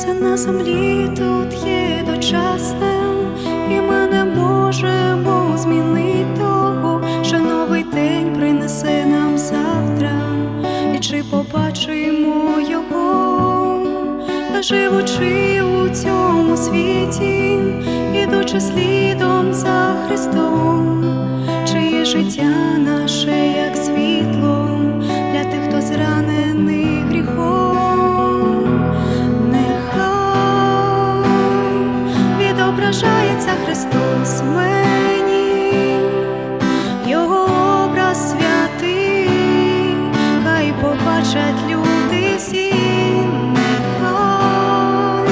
Все на землі тут є дочасним, і ми не можемо змінити того, що новий день принесе нам завтра, і чи побачимо його, живучи у цьому світі, ідучи слідом за Христом, чиє життя наше побачать люди всі, нехай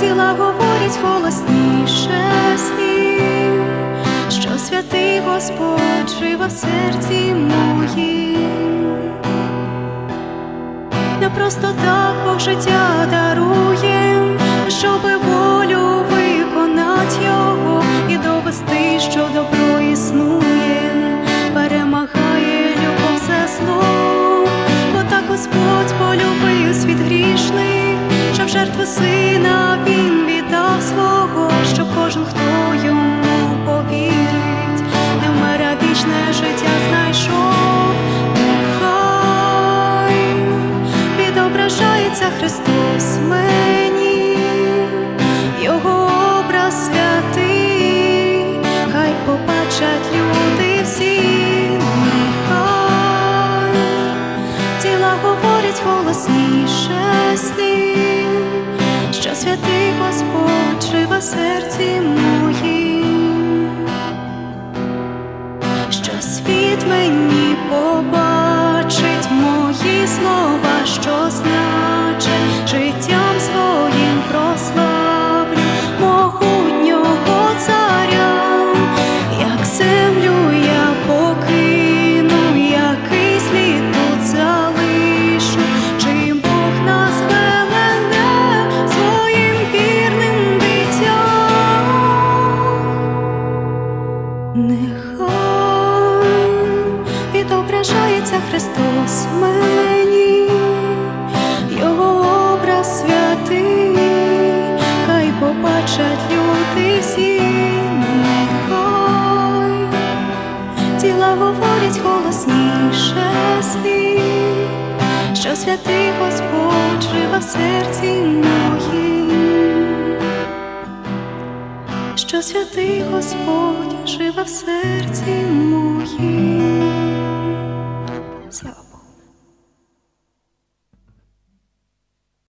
тіла говорять голосніше слів, що святий Господь живе в серці моїм. Не просто так Бог життя дарує, щоби волю жертву сина він віддав свого, щоб кожен, хто йому повірить, не вмере вічне життя знайшов. Нехай відображається Христос мені, Його образ святий, хай побачать люди всі, нехай тіла говорять голосніше слів, значить що святий Господь живе в серці моїм, що святий Господь жива в серці моїм. Слава.